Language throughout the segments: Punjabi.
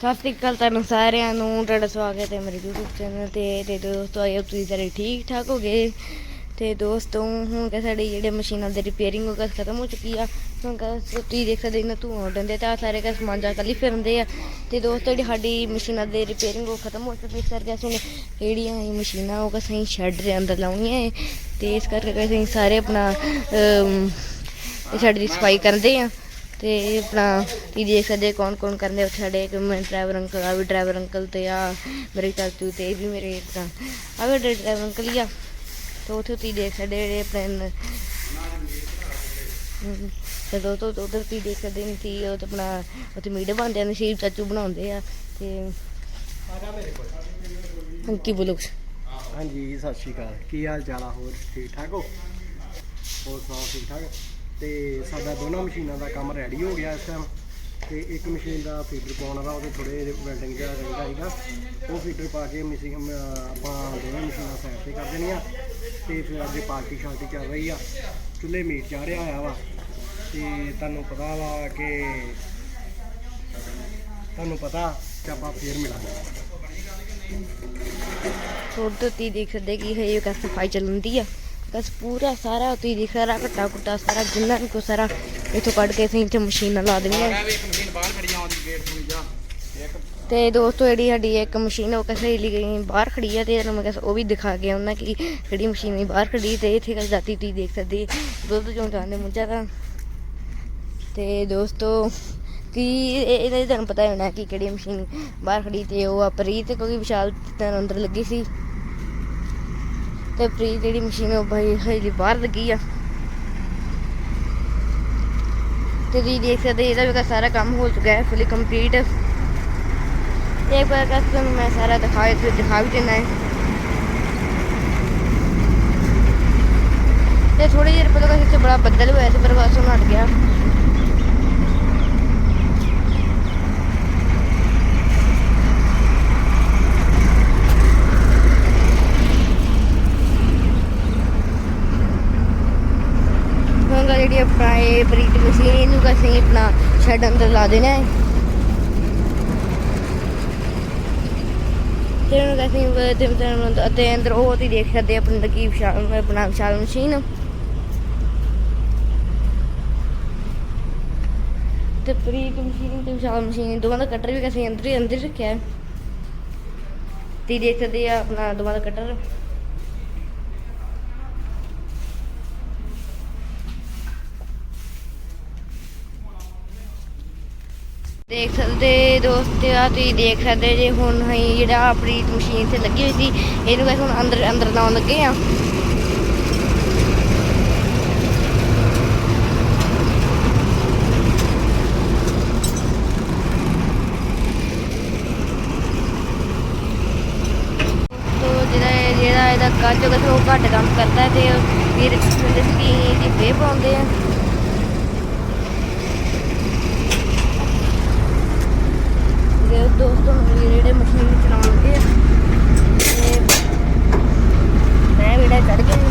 ਸਤਿ ਸ਼੍ਰੀ ਅਕਾਲ ਤੁਹਾਨੂੰ ਸਾਰਿਆਂ ਨੂੰ, ਤੁਹਾਡਾ ਸਵਾਗਤ ਹੈ ਮੇਰੇ YouTube ਚੈਨਲ ਤੇ। ਤੇ ਦੋਸਤੋ ਆਇਓ ਤੁਸੀਂ ਸਾਰੇ ਠੀਕ ਠਾਕ ਹੋਗੇ? ਤੇ ਦੋਸਤੋ, ਹੁਣ ਕਿ ਸਾਡੀ ਜਿਹੜੇ ਮਸ਼ੀਨਾਂ ਦੀ ਰਿਪੇਅਰਿੰਗ ਉਹ ਗਈ ਖਤਮ ਹੋ ਚੁੱਕੀ ਆ। ਹੁਣ ਕਿ ਤੁਸੀਂ ਦੇਖ ਸਕਦੇ ਇਹਨਾਂ ਧੂਆਂ ਉੱਡਣ ਤੇ ਆ ਸਾਰੇ ਕਾ ਸਮਾਨ ਜਾ ਕੱਲੀ ਫਿਰਦੇ ਆ। ਤੇ ਦੋਸਤੋ, ਜਿਹੜੀ ਸਾਡੀ ਮਸ਼ੀਨਾਂ ਦੀ ਰਿਪੇਅਰਿੰਗ ਉਹ ਖਤਮ ਹੋ ਚੁੱਕੀ ਇਸ ਕਰਕੇ ਅਸੀਂ ਜਿਹੜੀਆਂ ਇਹ ਮਸ਼ੀਨਾਂ, ਉਹ ਅਸੀਂ ਸ਼ੈੱਡ ਦੇ ਅੰਦਰ ਲਾਉਣੀਆਂ ਹੈ ਤੇ ਇਸ ਕਰਕੇ ਅਸੀਂ ਸਾਰੇ ਆਪਣਾ ਇਹ ਸ਼ੈੱਡ ਦੀ ਸਫ਼ਾਈ ਕਰਦੇ ਆ। ਤੇ ਆਪਣਾ ਤੁਸੀਂ ਦੇਖ ਸਕਦੇ ਕੌਣ ਕੌਣ ਕਰਦੇ ਉੱਥੇ ਸਾਡੇ ਇੱਕ ਮੈਂ ਡਰਾਈਵਰ ਅੰਕਲ ਆ ਵੀ ਡਰਾਈਵਰ ਅੰਕਲ ਤੇ ਆ ਮੇਰੇ ਚਾਚੂ ਤੇ ਇਹ ਵੀ ਮੇਰੇ ਆਪਣਾ ਆ ਵੀ ਡਰਾਈਵਰ ਅੰਕਲ ਹੀ ਆ। ਤੇ ਉੱਥੇ ਤੁਸੀਂ ਦੇਖ ਸਕਦੇ ਜਿਹੜੇ ਆਪਣੇ ਨ- ਤੋਂ ਉਧਰ ਤੁਸੀਂ ਦੇਖ ਸਕਦੇ ਨੇ ਸੀ, ਉਹ ਆਪਣਾ ਉੱਥੇ ਮੀਡੀਆ ਬਣਦੇ ਨੇ ਸ਼ੀਪ ਚਾਚੂ ਬਣਾਉਂਦੇ ਆ ਤੇ ਹਾਂ ਕੀ ਬੋਲੋ ਹਾਂਜੀ, ਸਤਿ ਸ਼੍ਰੀ ਅਕਾਲ। ਕੀ ਹਾਲ ਚਾਲ ਆ? ਹੋਰ ਠੀਕ ਠਾਕ ਹੋ? ਹੋਰ ਸੁਣਾਓ, ਠੀਕ ਠਾਕ? ਤੇ ਸਾਡਾ ਦੋਨਾਂ ਮਸ਼ੀਨਾਂ ਦਾ ਕੰਮ ਰੈਡੀ ਹੋ ਗਿਆ ਇਸ ਟਾਈਮ ਤੇ ਇੱਕ ਮਸ਼ੀਨ ਦਾ ਫੀਡਰ ਪਾਉਣ ਦਾ ਉਹਦੇ ਥੋੜੇ ਵੈਲਡਿੰਗ ਜਿਹਾ ਰਹਿੰਦਾ ਸੀਗਾ। ਉਹ ਫੀਡਰ ਪਾ ਕੇ ਮਸ਼ੀਨ ਆਪਾਂ ਦੋਵੇਂ ਮਸ਼ੀਨਾਂ ਸਾਈਡ ਤੇ ਕਰ ਦੇਣੀਆਂ। ਤੇ ਫਿਰ ਅੱਜ ਪਾਰਟੀ ਸ਼ਾਲਟੀ ਚੱਲ ਰਹੀ ਆ। ਚੁੱਲ੍ਹੇ ਮੀਟ ਚਾੜਿਆ ਹੋਇਆ ਵਾ। ਤੇ ਤੁਹਾਨੂੰ ਪਤਾ ਵਾ ਕਿ ਤੁਹਾਨੂੰ ਪਤਾ ਕਿ ਆਪਾਂ ਫੇਰ ਮਿਲਾਂਗੇ। ਹੋਰ ਤੁਸੀਂ ਦੇਖ ਸਕਦੇ ਕਿ ਇਹ ਕਾ ਸਫ਼ਾਈ ਚੱਲਦੀ ਆ। ਬਸ ਪੂਰਾ ਸਾਰਾ ਤੁਸੀਂ ਦੇਖ ਸਾਰਾ ਘਟਾ ਘਟਾ ਸਾਰਾ ਜਿੰਨਾ ਵੀ ਕੋ ਸਾਰਾ ਇਥੋਂ ਕੱਢ ਕੇ ਅਸੀਂ ਇੱਥੇ ਮਸ਼ੀਨਾਂ ਲਾ ਦੇਣੀਆਂ ਤੇ ਦੋਸਤੋ ਜਿਹੜੀ ਸਾਡੀ ਇੱਕ ਮਸ਼ੀਨ ਉਹ ਕਿਸੇ ਲਈ ਗਈ ਬਾਹਰ ਖੜੀ ਆ ਤੇ ਤੁਹਾਨੂੰ ਮੈਂ ਕਿਹਾ ਉਹ ਵੀ ਦਿਖਾ ਗਿਆ ਉਹਨਾਂ ਕਿ ਕਿਹੜੀ ਮਸ਼ੀਨ ਹੈ ਬਾਹਰ ਖੜੀ ਤੇ ਇੱਥੇ ਕਾ ਜਾਤੀ ਤੁਸੀਂ ਦੇਖ ਸਕਦੇ ਦੁੱਧ ਚੋਂ ਜਾਂਦੇ ਮੁੰਜਾ ਤਾਂ ਤੇ ਦੋਸਤੋ ਕੀ ਇਹ- ਇਹਦਾ ਤੁਹਾਨੂੰ ਪਤਾ ਹੋਣਾ ਕਿ ਕਿਹੜੀ ਮਸ਼ੀਨ ਬਾਹਰ ਖੜੀ ਤੇ ਉਹ ਆ ਪ੍ਰੀਤ ਕਿਉਂਕਿ ਵਿਸ਼ਾਲ ਤਾਂ ਅੰਦਰ ਲੱਗੀ ਸੀ। ਤੇ ਪ੍ਰੀਤ ਜਿਹੜੀ ਮਸ਼ੀਨ ਉਹ ਭਾਈ ਹਜੇ ਬਾਹਰ ਲੱਗੀ ਆ। ਤੇ ਤੁਸੀਂ ਦੇਖ ਸਕਦੇ ਇਹਦਾ ਵੀ ਸਾਰਾ ਕੰਮ ਹੋ ਚੁੱਕਾ ਹੈ ਫੁੱਲੀ ਕੰਪਲੀਟ ਇੱਕ ਵਾਰ ਕਸ ਤੁਹਾਨੂੰ ਮੈਂ ਸਾਰਾ ਦਿਖਾ ਇੱਥੇ ਦਿਖਾ ਵੀ ਦੇਣਾ ਹੈ। ਤੇ ਥੋੜੀ ਦੇਰ ਪਹਿਲਾਂ ਇੱਥੇ ਬੜਾ ਬੱਦਲ ਹੋਇਆ ਸੀ, ਪਰ ਬਸ ਹੁਣ ਹਟ ਗਿਆ। ਹੁਣ ਗਾ ਜਿਹੜੀ ਆਪਣਾ ਇਹ ਬਰੀਕ ਮਸ਼ੀਨ, ਇਹਨੂੰ ਗਾ ਅਸੀਂ ਆਪਣਾ ਸ਼ੈਡ ਅੰਦਰ ਲਾ ਦੇਣਾ ਉਹ ਤੁਸੀਂ ਦੇਖ ਸਕਦੇ ਆ ਆਪਣੀ ਵਿਸ਼ਾਲ ਆਪਣਾ ਵਿਸ਼ਾਲ ਮਸ਼ੀਨ। ਤੇ ਬਰੀਕ ਮਸ਼ੀਨ ਤੇ ਵਿਸ਼ਾਲ ਮਸ਼ੀਨ, ਦੋਵਾਂ ਦਾ ਕਟਰ ਵੀ ਅਸੀਂ ਅੰਦਰ ਹੀ ਅੰਦਰ ਰੱਖਿਆ ਹੈ। ਤੁਸੀਂ ਦੇਖ ਸਕਦੇ ਆ ਆਪਣਾ ਦੋਵਾਂ ਦਾ ਕਟਰ ਦੇਖ ਸਕਦੇ ਦੋਸਤ ਆ ਤੁਸੀਂ ਦੇਖ ਸਕਦੇ ਜੇ ਹੁਣ ਅਸੀਂ ਜਿਹੜਾ ਆਪਣੀ ਮਸ਼ੀਨ ਤੇ ਲੱਗੀ ਹੋਈ ਸੀ, ਇਹਨੂੰ ਵੈਸੇ ਹੁਣ ਅੰਦਰ ਅੰਦਰ ਲਾਉਣ ਲੱਗੇ ਆ। ਜਿਹੜਾ ਇਹ- ਜਿਹੜਾ ਇਹਦਾ ਕੱਚ ਉਹ ਘੱਟ ਕੰਮ ਕਰਦਾ ਹੈ ਤੇ ਫਿਰ ਜਿਹੜੇ ਕਿ ਇਹਦੀ ਫੇਰ ਪਾਉਂਦੇ ਆ ਤੇ ਦੋਸਤੋ ਮੇਰੇ ਜਿਹੜੇ ਮਸ਼ੀਨ ਚਲਾਉਣਗੇ ਆ। ਤੇ ਮੈਂ ਵੀੜਾ ਚੜ ਗਿਆ।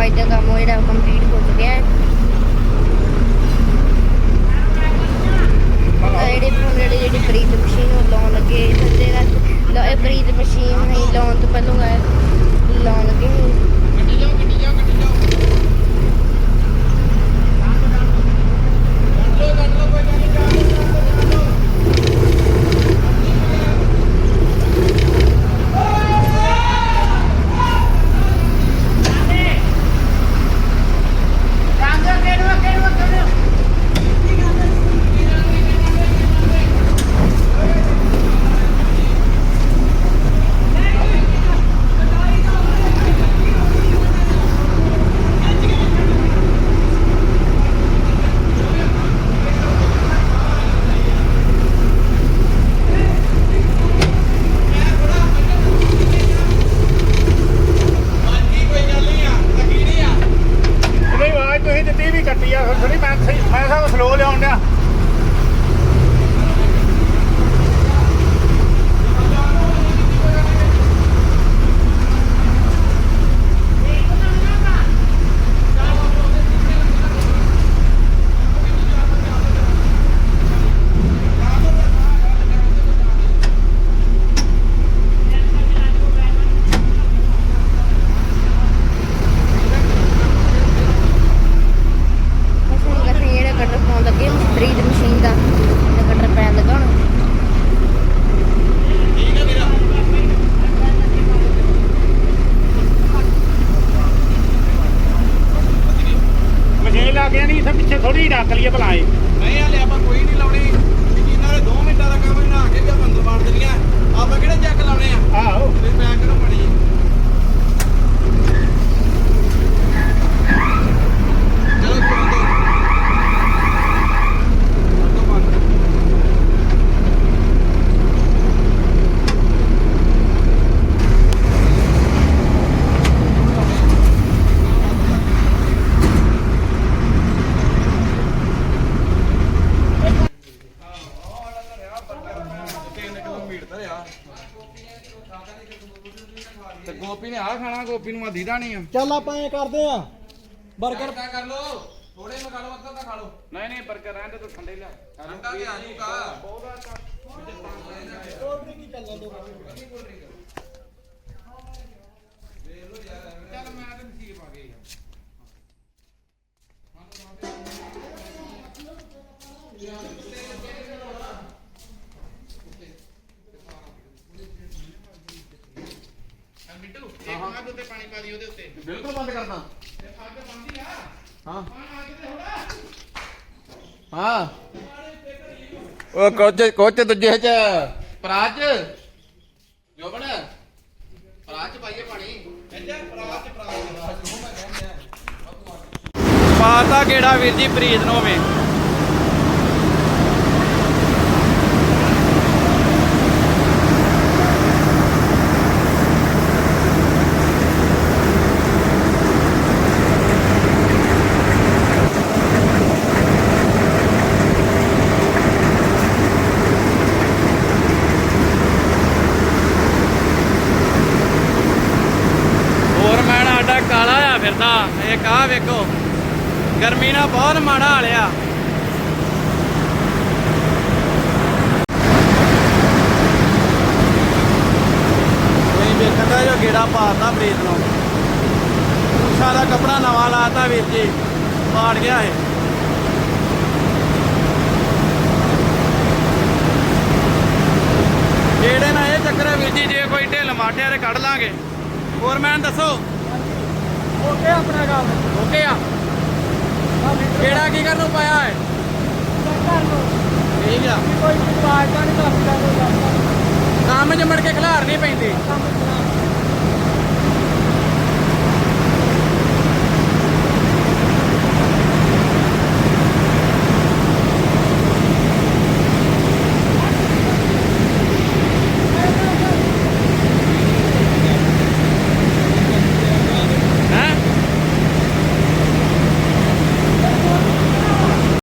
ਸਫ਼ਾਈ ਦਾ ਕੰਮ ਜਿਹੜਾ ਕੰਪਲੀਟ ਹੋ ਚੁੱਕਿਆ ਹੈ। ਜਿਹੜੇ ਜਿਹੜੇ ਜਿਹੜੀ ਫਰੀਦ ਮਸ਼ੀਨ ਉਹ ਲਾਉਣ ਲੱਗੇ। ਥੱਲੇ ਦਾ ਇਹ ਫਰੀਦ ਮਸ਼ੀਨ ਹੀ ਲਾਉਣ ਤੋਂ ਪਹਿਲਾਂ ਲਾਉਣ ਲੱਗੇ। ਚੁੱਕਿਆ ਹੈ ਥੋੜੀ ਰੱਖ ਲਈਏ ਭਲਾ ਇਹ। ਨਹੀਂ ਹਲੇ ਆਪਾਂ ਕੋਈ ਨਹੀਂ ਲਾਉਣੀ। ਮਸ਼ੀਨਾਂ ਦੇ 2 ਮਿੰਟਾਂ ਦਾ ਕੰਮ ਬਣਾ ਕੇ ਵੀ ਆਪਾਂ ਅੰਦਰ ਵੜ ਦੇਣੀਆਂ। ਆਪਾਂ ਕਿਹੜੇ ਚੈੱਕ ਲਾਉਣੇ ਆ? ਆਹੋ। ਤੇ ਪੈਕ ਕਰੋ ਮੜੀ ਚਲੋ ਚਲੋ ਦੋ ਬੰਦ ਧਰਿਆ ਤੇ ਗੋਪੀ ਨੇ ਆ ਖਾਣਾ ਗੋਪੀ ਨੂੰ ਆਦੀ ਨਹੀਂ ਆ। ਚੱਲ ਆਪਾਂ ਐ ਕਰਦੇ ਆ। ਬਰਗਰ ਪੈ ਕਰ ਲੋ ਥੋੜੇ ਮਗਾ ਲਓ ਅੱਧਾ ਤਾਂ ਖਾ ਲਓ। ਨਹੀਂ ਨਹੀਂ ਬਰਗਰ ਰਹਿਣ ਦੇ ਤੂੰ ਠੰਡੇ ਲਿਆ। ਠੰਡਾ ਤੇ ਆ ਜੂਗਾ। ਚੱਲ ਮੈਂ ਤੇ ਨਸੀਬ ਆ ਗਏ ਯਾਰ ਮਿੱਟੂ ਇੱਕ ਮਾਂ ਉੱਤੇ। ਬੰਦ ਕਰਦਾ ਹਾਂ। ਹਾਂ। ਉਹ ਕੋਚ ਕੋਚ ਦੂਜੇ ਚ। ਪ੍ਰਾਜ। ਜੋਬਣ ਪ੍ਰਾਜ ਪਾਈਏ ਪਾਣੀ। ਪਾਤਾ ਕਿਹੜਾ ਵੀਰ ਜੀ ਪ੍ਰੀਤ ਨੂੰ ਹੋਵੇ ਹੋਰ ਮੈਨ ਸਾਡਾ ਕਾਲਾ ਆ ਫਿਰਦਾ ਇਹ ਵੇਖੋ। ਗਰਮੀ ਨਾਲ ਬਹੁਤ ਮਾੜਾ ਹਾਲਿਆ ਨਹੀਂ ਵੇਖਦਾ ਜੋ ਗੇੜਾ ਪਾਤਾ ਪ੍ਰੀਤ ਨੂੰ। ਉਸ਼ਾ ਦਾ ਕਪੜਾ ਨਵਾਂ ਲਾਤਾ ਵੀਰ ਜੀ। ਪਾੜ ਗਿਆ ਇਹ। ਜਿਹੜੇ ਨਾ ਇਹ ਚੱਕਰ ਹੈ ਵੀਰ ਜੀ, ਜੇ ਕੋਈ ਢਿੱਲ ਮਾਟਿਆ ਤੇ ਕੱਢ ਲਾਂਗੇ। ਹੋਰ ਮੈਨ ਦੱਸੋ। ਓਕੇ ਆਪਣਾ ਕੰਮ ਓਕੇ ਆ। ਕਿਹੜਾ ਕੀ ਕਰਨ ਨੂੰ ਪਾਇਆ ਹੈ? ਕਰ ਲੋ ਠੀਕ ਆ। ਕੋਈ ਤਾਂ ਨਹੀਂ ਕਰਦਾ ਕੰਮ 'ਚ ਮੜ ਕੇ ਖਿਲਾਰ ਨਹੀਂ ਪੈਂਦੀ। ਕੰਮ